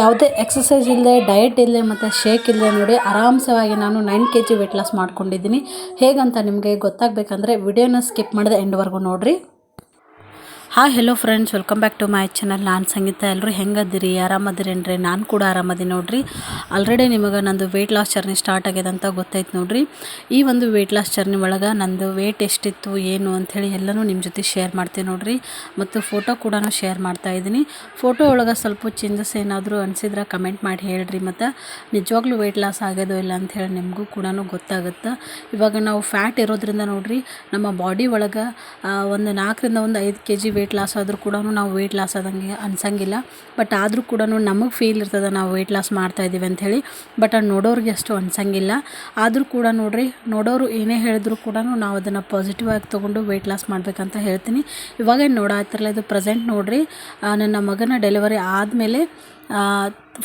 ಯಾವುದೇ ಎಕ್ಸಸೈಸ್ ಇಲ್ಲದೆ ಡಯಟ್ ಇಲ್ಲದೆ ಮತ್ತು ಶೇಕ್ ಇಲ್ಲದೆ ನೋಡಿ ಆರಾಮ್ಸವಾಗಿ ನಾನು nine K G weight loss ಮಾಡ್ಕೊಂಡಿದ್ದೀನಿ. ಹೇಗಂತ ನಿಮಗೆ ಗೊತ್ತಾಗಬೇಕಂದ್ರೆ ವಿಡಿಯೋನ ಸ್ಕಿಪ್ ಮಾಡಿದೆ ಎಂಡ್ವರೆಗೂ ನೋಡಿರಿ. Hi hello friends welcome back to my channel ನಾನು ಸಂಗೀತ. ಎಲ್ಲರೂ ಹೆಂಗದಿರಿ ಆರಾಮದಿರೇನ್ರಿ? ನಾನು ಕೂಡ ಆರಾಮದಿ ನೋಡ್ರಿ. ಆಲ್ರೆಡಿ ನಿಮಗೆ ನಂದು ವೆಯ್ಟ್ ಲಾಸ್ ಜರ್ನಿ ಸ್ಟಾರ್ಟ್ ಆಗ್ಯದ ಅಂತ ಗೊತ್ತಾಯ್ತು ನೋಡ್ರಿ. ಈ ಒಂದು ವೆಯ್ಟ್ ಲಾಸ್ ಜರ್ನಿ ಒಳಗೆ ನಂದು ವೆಯ್ಟ್ ಎಷ್ಟಿತ್ತು, ಏನು ಅಂಥೇಳಿ ಎಲ್ಲನೂ ನಿಮ್ಮ ಜೊತೆ ಶೇರ್ ಮಾಡ್ತೀನಿ ನೋಡ್ರಿ. ಮತ್ತು ಫೋಟೋ ಕೂಡ ಶೇರ್ ಮಾಡ್ತಾ ಇದ್ದೀನಿ. ಫೋಟೋ ಒಳಗೆ ಸ್ವಲ್ಪ ಚೇಂಜಸ್ ಏನಾದರೂ ಅನಿಸಿದ್ರೆ ಕಮೆಂಟ್ ಮಾಡಿ ಹೇಳ್ರಿ. ಮತ್ತು ನಿಜವಾಗ್ಲೂ ವೆಯ್ಟ್ ಲಾಸ್ ಆಗ್ಯದೋ ಇಲ್ಲ ಅಂತ ಹೇಳಿ ನಿಮಗೂ ಕೂಡ ಗೊತ್ತಾಗುತ್ತೆ. ಇವಾಗ ನಾವು ಫ್ಯಾಟ್ ಇರೋದ್ರಿಂದ ನೋಡ್ರಿ, ನಮ್ಮ ಬಾಡಿ ಒಳಗೆ ಒಂದು ನಾಲ್ಕರಿಂದ ಒಂದು ಐದು ಕೆ ಜಿ ಲಾಸ್ ಆದರೂ ಕೂಡ ನಾವು ವೆಯ್ಟ್ ಲಾಸ್ ಆದಂಗೆ ಅನ್ಸಂಗಿಲ್ಲ. ಬಟ್ ಆದರೂ ಕೂಡ ನಮಗೆ ಫೀಲ್ ಇರ್ತದೆ ನಾವು ವೆಯ್ಟ್ ಲಾಸ್ ಮಾಡ್ತಾ ಇದ್ದೀವಿ ಅಂಥೇಳಿ ಬಟ್ ಅದು ನೋಡೋರಿಗೆ ಅಷ್ಟು ಅನ್ಸಂಗಿಲ್ಲ. ಆದರೂ ಕೂಡ ನೋಡ್ರಿ, ನೋಡೋರು ಏನೇ ಹೇಳಿದ್ರು ಕೂಡ ನಾವು ಅದನ್ನು ಪಾಸಿಟಿವ್ ಆಗಿ ತೊಗೊಂಡು ವೆಯ್ಟ್ ಲಾಸ್ ಮಾಡಬೇಕಂತ ಹೇಳ್ತೀನಿ. ಇವಾಗ ನೋಡಾತಿರಲ್ಲ ಇದು ಪ್ರೆಸೆಂಟ್ ನೋಡ್ರಿ. ನನ್ನ ಮಗನ ಡೆಲಿವರಿ ಆದಮೇಲೆ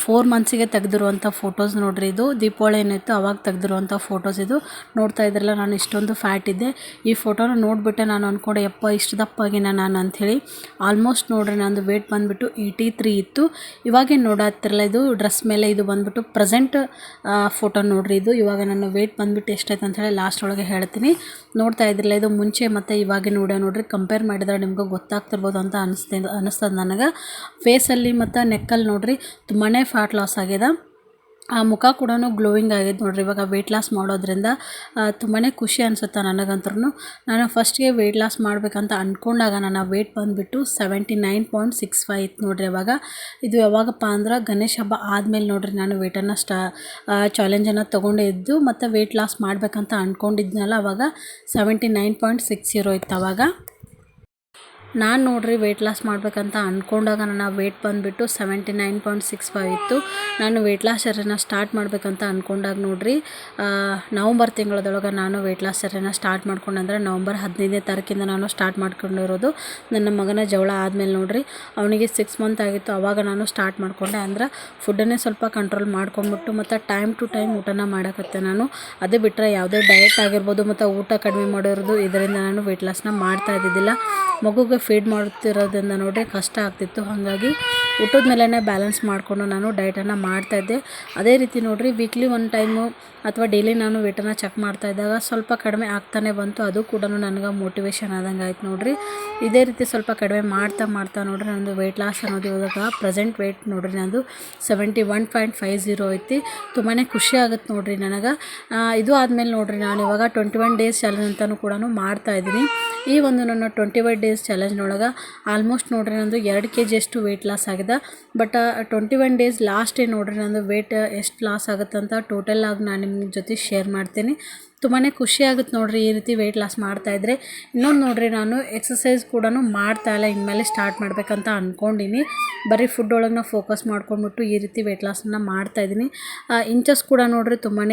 ಫೋರ್ ಮಂತ್ಸಿಗೆ ತೆಗೆದಿರುವಂಥ ಫೋಟೋಸ್ ನೋಡ್ರಿ ಇದು. ದೀಪಾವಳಿ ಏನಿತ್ತು ಅವಾಗ ತೆಗೆದಿರುವಂಥ ಫೋಟೋಸ್ ಇದು. ನೋಡ್ತಾ ಇದ್ರಲ್ಲ ನಾನು ಇಷ್ಟೊಂದು ಫ್ಯಾಟ್ ಇದ್ದೆ. ಈ ಫೋಟೋನ ನೋಡಿಬಿಟ್ಟೆ ನಾನು ಅಂದ್ಕೊಂಡೆ ಯಪ್ಪ, ಇಷ್ಟು ದಪ್ಪಾಗಿನ ನಾನು ಅಂಥೇಳಿ ಆಲ್ಮೋಸ್ಟ್ ನೋಡ್ರಿ ನಂದು ವೇಟ್ ಬಂದುಬಿಟ್ಟು ಏಯ್ಟಿ ತ್ರೀ ಇತ್ತು ಇವಾಗೇನು ನೋಡತ್ತಿರಲ್ಲ ಇದು ಡ್ರೆಸ್ ಮೇಲೆ ಇದು ಬಂದುಬಿಟ್ಟು ಪ್ರೆಸೆಂಟ್ ಫೋಟೋ ನೋಡ್ರಿ ಇದು. ಇವಾಗ ನನ್ನ ವೇಟ್ ಬಂದುಬಿಟ್ಟು ಎಷ್ಟಾಯ್ತು ಅಂಥೇಳಿ ಲಾಸ್ಟ್ ಒಳಗೆ ಹೇಳ್ತೀನಿ. ನೋಡ್ತಾ ಇದ್ರಲ್ಲ ಇದು ಮುಂಚೆ ಮತ್ತು ಇವಾಗಿನ ನೋಡ ನೋಡ್ರಿ. ಕಂಪೇರ್ ಮಾಡಿದ್ರೆ ನಿಮ್ಗೆ ಗೊತ್ತಾಗ್ತಿರ್ಬೋದು ಅಂತ ಅನಿಸ್ತಿ ಅನಿಸ್ತದೆ ನನಗೆ. ಫೇಸಲ್ಲಿ ಮತ್ತು ನೆಕ್ಕಲ್ಲಿ ನೋಡ್ರಿ ತುಂಬಾ ಫ್ಯಾಟ್ ಲಾಸ್ ಆಗಿದೆ. ಆ ಮುಖ ಕೂಡ ಗ್ಲೋಯಿಂಗ್ ಆಗಿದೆ ನೋಡ್ರಿ. ಇವಾಗ ವೆಯ್ಟ್ ಲಾಸ್ ಮಾಡೋದ್ರಿಂದ ತುಂಬಾ ಖುಷಿ ಅನಿಸುತ್ತೆ ನನಗಂತೂ ನಾನು ಫಸ್ಟ್ಗೆ ವೆಯ್ಟ್ ಲಾಸ್ ಮಾಡಬೇಕಂತ ಅಂದ್ಕೊಂಡಾಗ ನನ್ನ ವೆಯ್ಟ್ ಬಂದುಬಿಟ್ಟು seventy nine point six five ಇತ್ತು ನೋಡ್ರಿ ಇವಾಗ. ಇದು ಯಾವಾಗಪ್ಪ ಅಂದ್ರೆ ಗಣೇಶ ಹಬ್ಬ ಆದಮೇಲೆ ನೋಡ್ರಿ ನಾನು ವೆಯ್ಟನ್ನು ಸ್ಟಾ ಚಾಲೆಂಜನ್ನು ತೊಗೊಂಡೇ ಇದ್ದು ಮತ್ತು ವೆಯ್ಟ್ ಲಾಸ್ ಮಾಡಬೇಕಂತ ಅಂದ್ಕೊಂಡಿದ್ನಲ್ಲ ಅವಾಗ ಸೆವೆಂಟಿ ನೈನ್ ಪಾಯಿಂಟ್ ಸಿಕ್ಸ್ ಇರೋ ಇತ್ತು ಅವಾಗ. ನಾನು ನೋಡ್ರಿ ವೆಯ್ಟ್ ಲಾಸ್ ಮಾಡಬೇಕಂತ ಅಂದ್ಕೊಂಡಾಗ ನನ್ನ ವೆಯ್ಟ್ ಬಂದುಬಿಟ್ಟು seventy nine point six five ಇತ್ತು. ನಾನು ವೆಯ್ಟ್ ಲಾಸ್ ಜರ್ನಿನ ಸ್ಟಾರ್ಟ್ ಮಾಡಬೇಕಂತ ಅಂದ್ಕೊಂಡಾಗ ನೋಡ್ರಿ ನವಂಬರ್ ತಿಂಗಳದೊಳಗೆ ನಾನು ವೆಯ್ಟ್ ಲಾಸ್ ಜರ್ನಿನ ಸ್ಟಾರ್ಟ್ ಮಾಡ್ಕೊಂಡೆ ಅಂದರೆ ನವಂಬರ್ ಹದಿನೈದನೇ ತಾರೀಕಿಂದ ನಾನು ಸ್ಟಾರ್ಟ್ ಮಾಡ್ಕೊಂಡಿರೋದು ನನ್ನ ಮಗನ ಜವಳ ಆದಮೇಲೆ ನೋಡ್ರಿ, ಅವನಿಗೆ ಸಿಕ್ಸ್ ಮಂತ್ ಆಗಿತ್ತು. ಆವಾಗ ನಾನು ಸ್ಟಾರ್ಟ್ ಮಾಡ್ಕೊಂಡೆ ಅಂದ್ರೆ ಫುಡ್ಡನ್ನೇ ಸ್ವಲ್ಪ ಕಂಟ್ರೋಲ್ ಮಾಡ್ಕೊಂಡ್ಬಿಟ್ಟು ಮತ್ತು ಟೈಮ್ ಟು ಟೈಮ್ ಊಟನ ಮಾಡಕತ್ತೆ ನಾನು. ಅದು ಬಿಟ್ಟರೆ ಯಾವುದೇ ಡಯಟ್ ಆಗಿರ್ಬೋದು, ಮತ್ತು ಊಟ ಕಡಿಮೆ ಮಾಡಿರೋದು, ಇದರಿಂದ ನಾನು ವೆಯ್ಟ್ ಲಾಸ್ನ ಮಾಡ್ತಾ ಇದ್ದಿದ್ದಿಲ್ಲ. ಮಗುಗೆ ಫೀಡ್ ಮಾಡ್ತಿರೋದ್ರಿಂದ ನೋಡಿರಿ ಕಷ್ಟ ಆಗ್ತಿತ್ತು. ಹಾಗಾಗಿ ಊಟದ ಮೇಲೇ ಬ್ಯಾಲೆನ್ಸ್ ಮಾಡಿಕೊಂಡು ನಾನು ಡಯಟನ್ನು ಮಾಡ್ತಾಯಿದ್ದೆ ಅದೇ ರೀತಿ ನೋಡ್ರಿ ವೀಕ್ಲಿ ಒನ್ ಟೈಮು ಅಥವಾ ಡೈಲಿ ನಾನು ವೇಟನ್ನು ಚೆಕ್ ಮಾಡ್ತಾ ಇದ್ದಾಗ ಸ್ವಲ್ಪ ಕಡಿಮೆ ಆಗ್ತಾನೆ ಬಂತು. ಅದು ಕೂಡ ನನಗೆ ಮೋಟಿವೇಶನ್ ಆದಂಗೆ ಆಯ್ತು ನೋಡಿರಿ. ಇದೇ ರೀತಿ ಸ್ವಲ್ಪ ಕಡಿಮೆ ಮಾಡ್ತಾ ಮಾಡ್ತಾ ನೋಡ್ರಿ ನನ್ನದು ವೆಯ್ಟ್ ಲಾಸ್ ಅನ್ನೋದು ಇವಾಗ ಪ್ರೆಸೆಂಟ್ ವೆಯ್ಟ್ ನೋಡಿರಿ ನನ್ನದು seventy one point five zero ಐತಿ. ತುಂಬಾ ಖುಷಿ ಆಗುತ್ತೆ ನೋಡಿರಿ ನನಗೆ. ಇದು ಆದಮೇಲೆ ನೋಡಿರಿ ನಾನು ಇವಾಗ ಟ್ವೆಂಟಿ ಒನ್ ಡೇಸ್ ಚಾಲೆಂಜ್ ಅಂತಲೂ ಕೂಡ ಮಾಡ್ತಾ ಇದ್ದೀನಿ. ಈ ಒಂದು ನನ್ನ ಟ್ವೆಂಟಿ ಒನ್ ಡೇಸ್ ಚಾಲೆಂಜ್ನೊಳಗೆ ಆಲ್ಮೋಸ್ಟ್ ನೋಡ್ರಿ ನಂದು ಎರಡು ಕೆ ಜಿ ಅಷ್ಟು ವೆಯ್ಟ್ ಲಾಸ್ ಆಗಿದೆ. ಬಟ್ ಟ್ವೆಂಟಿ ಒನ್ ಡೇಸ್ ಲಾಸ್ಟೇ ನೋಡ್ರಿ ನಂದು ವೆಯ್ಟ್ ಎಷ್ಟು ಲಾಸ್ ಆಗುತ್ತೆ ಅಂತ ಟೋಟಲ್ ಆಗಿ ನಾನು ನಿಮ್ಮ ಜೊತೆ ಶೇರ್ ಮಾಡ್ತೀನಿ. ತುಂಬಾ ಖುಷಿ ಆಗುತ್ತೆ ನೋಡ್ರಿ ಈ ರೀತಿ ವೆಯ್ಟ್ ಲಾಸ್ ಮಾಡ್ತಾಯಿದ್ರೆ ಇನ್ನೊಂದು ನೋಡಿರಿ ನಾನು ಎಕ್ಸಸೈಸ್ ಕೂಡ ಮಾಡ್ತಾ ಇಲ್ಲ, ಇನ್ಮೇಲೆ ಸ್ಟಾರ್ಟ್ ಮಾಡಬೇಕಂತ ಅಂದ್ಕೊಂಡಿನಿ ಬರೀ ಫುಡ್ ಒಳಗೆ ಫೋಕಸ್ ಮಾಡ್ಕೊಂಡ್ಬಿಟ್ಟು ಈ ರೀತಿ ವೆಯ್ಟ್ ಲಾಸನ್ನು ಮಾಡ್ತಾಯಿದ್ದೀನಿ ಇಂಚಸ್ ಕೂಡ ನೋಡ್ರಿ ತುಂಬಾ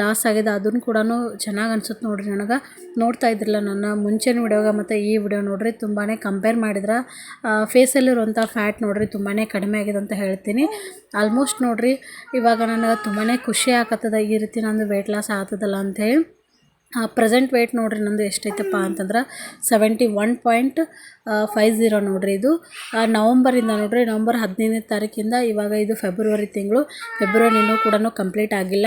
ಲಾಸ್ ಆಗಿದೆ. ಅದನ್ನು ಕೂಡ ಚೆನ್ನಾಗಿ ಅನ್ಸುತ್ತೆ ನೋಡ್ರಿ ನನಗೆ. ನೋಡ್ತಾ ಇದ್ರಲ್ಲ ನನ್ನ ಮುಂಚೆನ ವಿಡಿಯೋಗ ಮತ್ತು ಈ ವಿಡಿಯೋ ನೋಡ್ರಿ ತುಂಬಾ ಕಂಪೇರ್ ಮಾಡಿದ್ರೆ. ಫೇಸಲ್ಲಿರುವಂಥ ಫ್ಯಾಟ್ ನೋಡ್ರಿ ತುಂಬಾ ಕಡಿಮೆ ಆಗಿದೆ ಅಂತ ಹೇಳ್ತೀನಿ. ಆಲ್ಮೋಸ್ಟ್ ನೋಡ್ರಿ ಇವಾಗ ನನಗೆ ತುಂಬಾ ಖುಷಿ ಆಗತ್ತದ ಈ ರೀತಿ ನಂದು ವೆಯ್ಟ್ ಲಾಸ್ ಆಗ್ತದಲ್ಲ ಅಂಥೇಳಿ ಪ್ರೆಸೆಂಟ್ ವೆಯ್ಟ್ ನೋಡ್ರಿ ನಂದು ಎಷ್ಟೈತಪ್ಪ ಅಂತಂದ್ರೆ seventy one point five zero ನೋಡ್ರಿ ಇದು. ನವಂಬರಿಂದ ನೋಡ್ರಿ ನವಂಬರ್ ಹದಿನೈದನೇ ತಾರೀಕಿಂದ ಇವಾಗ ಇದು ಫೆಬ್ರವರಿ ತಿಂಗಳು. ಫೆಬ್ರವರಿ ಇನ್ನೂ ಕೂಡ ಕಂಪ್ಲೀಟ್ ಆಗಿಲ್ಲ.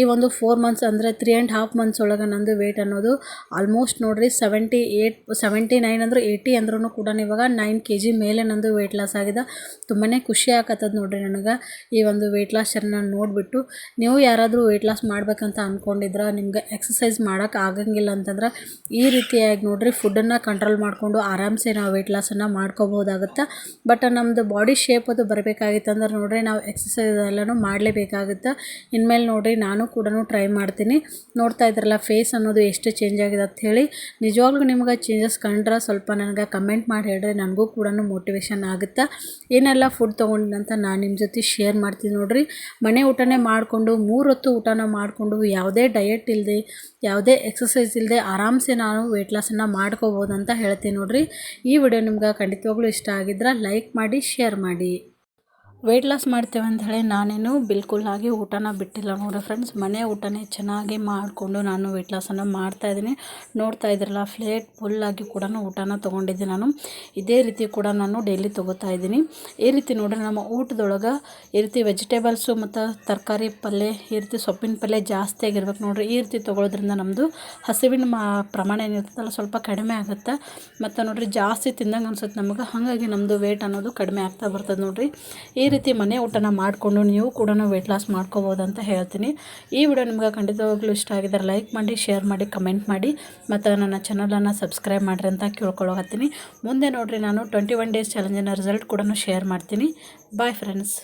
ಈ ಒಂದು ಫೋರ್ ಮಂತ್ಸ್ ಅಂದರೆ ತ್ರೀ ಆ್ಯಂಡ್ ಹಾಫ್ ಮಂತ್ಸ್ ಒಳಗೆ ನಂದು ವೆಯ್ಟ್ ಅನ್ನೋದು ಆಲ್ಮೋಸ್ಟ್ ನೋಡ್ರಿ ಸೆವೆಂಟಿ ಏಯ್ಟ್ ಸೆವೆಂಟಿ ನೈನ್ ಅಂದ್ರೆ ಏಯ್ಟಿ ಅಂದ್ರೂ ಕೂಡ ಇವಾಗ ನೈನ್ ಕೆ ಜಿ ಮೇಲೆ ನಂದು ವೆಯ್ಟ್ ಲಾಸ್ ಆಗಿದೆ. ತುಂಬಾ ಖುಷಿ ಆಗತ್ತದ ನೋಡ್ರಿ ನನಗೆ ಈ ಒಂದು ವೆಯ್ಟ್ ಲಾಸ್ ಅನ್ನು ನೋಡಿಬಿಟ್ಟು. ನೀವು ಯಾರಾದರೂ ವೆಯ್ಟ್ ಲಾಸ್ ಮಾಡಬೇಕಂತ ಅಂದ್ಕೊಂಡಿದ್ರೆ ನಿಮ್ಗೆ ಎಕ್ಸಸೈಸ್ ಮಾಡೋಕೆ ಆಗಂಗಿಲ್ಲ ಅಂತಂದ್ರೆ ಈ ರೀತಿಯಾಗಿ ನೋಡ್ರಿ ಫುಡ್ಡನ್ನು ಕಂಟ್ರೋಲ್ ಮಾಡಿಕೊಂಡು ಆರಾಮ್ಸೆ ನಾವು ವೆಯ್ಟ್ ಲಾಸನ್ನು ಮಾಡ್ಕೋಬೋದಾಗುತ್ತೆ ಬಟ್ ನಮ್ಮದು ಬಾಡಿ ಶೇಪ್ ಅದು ಬರಬೇಕಾಗಿತ್ತಂದ್ರೆ ನೋಡ್ರಿ ನಾವು ಎಕ್ಸಸೈಸ್ ಎಲ್ಲನೂ ಮಾಡಲೇಬೇಕಾಗುತ್ತೆ? ಇನ್ಮೇಲೆ ನೋಡ್ರಿ ನಾನು ಕೂಡ ಟ್ರೈ ಮಾಡ್ತೀನಿ. ನೋಡ್ತಾ ಇದ್ರಲ್ಲ ಫೇಸ್ ಅನ್ನೋದು ಎಷ್ಟು ಚೇಂಜ್ ಆಗಿದೆ ಅಂತ ಹೇಳಿ. ನಿಜವಾಗ್ಲೂ ನಿಮ್ಗೆ ಚೇಂಜಸ್ ಕಂಡ್ರೆ ಸ್ವಲ್ಪ ನನಗೆ ಕಮೆಂಟ್ ಮಾಡಿ ಹೇಳ್ರಿ, ನನಗೂ ಕೂಡ ಮೋಟಿವೇಶನ್ ಆಗುತ್ತೆ? ಏನೆಲ್ಲ ಫುಡ್ ತೊಗೊಂಡಿನಂತ ನಾನು ನಿಮ್ಮ ಜೊತೆ ಶೇರ್ ಮಾಡ್ತೀನಿ ನೋಡ್ರಿ. ಮನೆ ಊಟನೇ ಮಾಡಿಕೊಂಡು ಮೂರು ಹೊತ್ತು ಊಟನ ಮಾಡಿಕೊಂಡು ಯಾವುದೇ ಡಯಟ್ ಇಲ್ಲದೆ ಯಾವುದೇ ಎಕ್ಸಸೈಸ್ ಇಲ್ಲದೆ ಆರಾಮ್ಸೆ ನಾನು ವೆಯ್ಟ್ ಲಾಸನ್ನು ಮಾಡ್ಕೋಬೋದು ಅಂತ ಹೇಳ್ತೀನಿ ನೋಡ್ರಿ. ಈ ವಿಡಿಯೋ ನಿಮ್ಗೆ ಖಂಡಿತವಾಗ್ಲೂ ಇಷ್ಟ ಆಗಿದ್ರೆ ಲೈಕ್ ಮಾಡಿ ಶೇರ್ ಮಾಡಿ. ವೆಯ್ಟ್ ಲಾಸ್ ಮಾಡ್ತೇವೆ ಅಂತ ಹೇಳಿ ನಾನೇನು ಬಿಲ್ಕುಲ್ ಆಗಿ ಊಟನ ಬಿಟ್ಟಿಲ್ಲ ನೋಡ್ರಿ ಫ್ರೆಂಡ್ಸ್ ಮನೆ ಊಟನೇ ಚೆನ್ನಾಗಿ ಮಾಡಿಕೊಂಡು ನಾನು ವೆಯ್ಟ್ ಲಾಸನ್ನು ಮಾಡ್ತಾಯಿದ್ದೀನಿ ನೋಡ್ತಾ ಇದ್ರಲ್ಲ ಫ್ಲೇಟ್ ಫುಲ್ಲಾಗಿ ಕೂಡ ಊಟನ ತೊಗೊಂಡಿದ್ದೆ ನಾನು. ಇದೇ ರೀತಿ ಕೂಡ ನಾನು ಡೈಲಿ ತೊಗೋತಾ ಇದ್ದೀನಿ. ಈ ರೀತಿ ನೋಡ್ರಿ ನಮ್ಮ ಊಟದೊಳಗೆ ಈ ರೀತಿ ವೆಜಿಟೇಬಲ್ಸು ಮತ್ತು ತರಕಾರಿ ಪಲ್ಯ, ಈ ರೀತಿ ಸೊಪ್ಪಿನ ಪಲ್ಯ ಜಾಸ್ತಿ ಆಗಿರ್ಬೇಕು ನೋಡ್ರಿ. ಈ ರೀತಿ ತೊಗೊಳೋದ್ರಿಂದ ನಮ್ಮದು ಹಸಿವಿನ ಮಾ ಪ್ರಮಾಣ ಏನಿರ್ತದಲ್ಲ ಸ್ವಲ್ಪ ಕಡಿಮೆ ಆಗುತ್ತೆ. ಮತ್ತು ನೋಡ್ರಿ ಜಾಸ್ತಿ ತಿಂದಂಗೆ ಅನ್ಸುತ್ತೆ ನಮಗೆ. ಹಾಗಾಗಿ ನಮ್ಮದು ವೆಯ್ಟ್ ಅನ್ನೋದು ಕಡಿಮೆ ಆಗ್ತಾ ಬರ್ತದೆ ನೋಡ್ರಿ. ಈ ರೀತಿ ಮನೆ ಊಟನ ಮಾಡಿಕೊಂಡು ನೀವು ಕೂಡ ವೆಯ್ಟ್ ಲಾಸ್ ಮಾಡ್ಕೋಬೋದು ಅಂತ ಹೇಳ್ತೀನಿ. ಈ ವಿಡಿಯೋ ನಿಮ್ಗೆ ಖಂಡಿತವಾಗ್ಲೂ ಇಷ್ಟ ಆಗಿದ್ದಾರೆ ಲೈಕ್ ಮಾಡಿ ಶೇರ್ ಮಾಡಿ ಕಮೆಂಟ್ ಮಾಡಿ, ಮತ್ತು ನನ್ನ ಚಾನಲನ್ನು ಸಬ್ಸ್ಕ್ರೈಬ್ ಮಾಡಿರಿ ಅಂತ ಕೇಳ್ಕೊಳ್ಳೋಗತ್ತೀನಿ ಮುಂದೆ ನೋಡಿರಿ ನಾನು ಟ್ವೆಂಟಿ ಒನ್ ಡೇಸ್ ಚಾಲೆಂಜಿನ ರಿಸಲ್ಟ್ ಕೂಡ ಶೇರ್ ಮಾಡ್ತೀನಿ. Bye friends